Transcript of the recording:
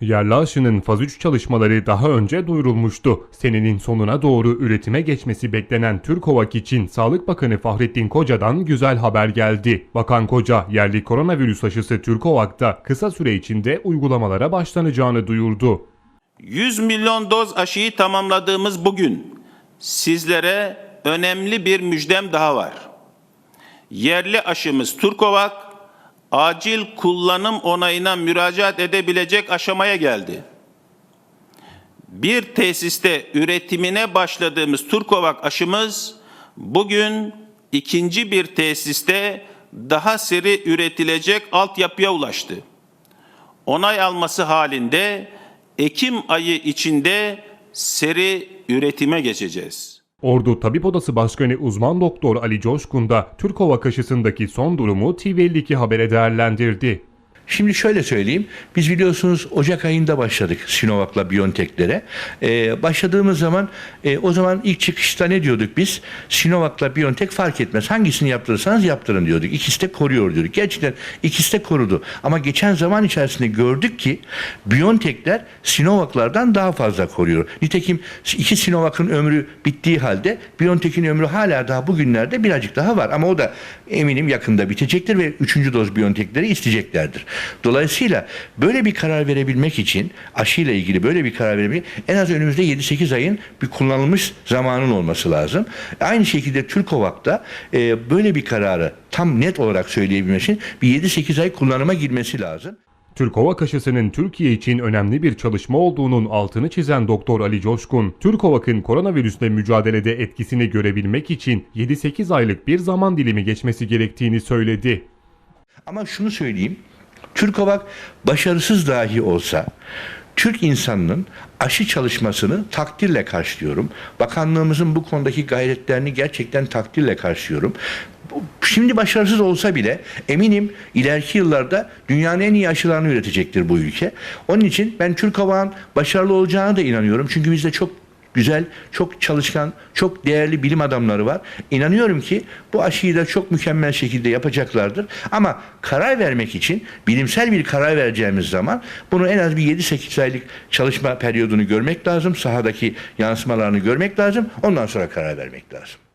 Yerli faz 3 çalışmaları daha önce duyurulmuştu. Senenin sonuna doğru üretime geçmesi beklenen Türkovak için Sağlık Bakanı Fahrettin Koca'dan güzel haber geldi. Bakan Koca, yerli koronavirüs aşısı Türkovak'ta kısa süre içinde uygulamalara başlanacağını duyurdu. 100 milyon doz aşıyı tamamladığımız bugün sizlere önemli bir müjdem daha var. Yerli aşımız Turkovak acil kullanım onayına müracaat edebilecek aşamaya geldi. Bir tesiste üretimine başladığımız Turkovak aşımız bugün ikinci bir tesiste daha seri üretilecek altyapıya ulaştı onay alması halinde Ekim ayı içinde seri üretime geçeceğiz. Ordu Tabip Odası Başkanı uzman doktor Ali Coşkun da Türkovak aşısındaki son durumu TV52 Haber'e değerlendirdi. Şimdi şöyle söyleyeyim. Biz biliyorsunuz Ocak ayında başladık Sinovac'la Biontech'lere. Ee, başladığımız zaman e, o zaman ilk çıkışta ne diyorduk biz? Sinovac'la Biontech fark etmez. Hangisini yaptırırsanız yaptırın diyorduk. İkisi de koruyor diyorduk. Gerçekten ikisi de korudu. Ama geçen zaman içerisinde gördük ki Biontech'ler Sinovac'lardan daha fazla koruyor. Nitekim iki Sinovac'ın ömrü bittiği halde Biontech'in ömrü hala daha bugünlerde birazcık daha var. Ama o da eminim yakında bitecektir ve üçüncü doz Biontech'leri isteyeceklerdir. Dolayısıyla böyle bir karar verebilmek için aşıyla ilgili böyle bir karar verebilmek en az önümüzde 7-8 ayın bir kullanılmış zamanın olması lazım. Aynı şekilde Türkovak'ta e, böyle bir kararı tam net olarak söyleyebilmek için bir 7-8 ay kullanıma girmesi lazım. Türkovak aşısının Türkiye için önemli bir çalışma olduğunun altını çizen Doktor Ali Coşkun, Türkovak'ın koronavirüsle mücadelede etkisini görebilmek için 7-8 aylık bir zaman dilimi geçmesi gerektiğini söyledi. Ama şunu söyleyeyim. Türkovak başarısız dahi olsa Türk insanının aşı çalışmasını takdirle karşılıyorum. Bakanlığımızın bu konudaki gayretlerini gerçekten takdirle karşılıyorum. Şimdi başarısız olsa bile eminim ileriki yıllarda dünyanın en iyi aşılarını üretecektir bu ülke. Onun için ben Türkovak'ın başarılı olacağına da inanıyorum. Çünkü bizde çok güzel, çok çalışkan, çok değerli bilim adamları var. İnanıyorum ki bu aşıyı da çok mükemmel şekilde yapacaklardır. Ama karar vermek için bilimsel bir karar vereceğimiz zaman bunu en az bir 7-8 aylık çalışma periyodunu görmek lazım. Sahadaki yansımalarını görmek lazım. Ondan sonra karar vermek lazım.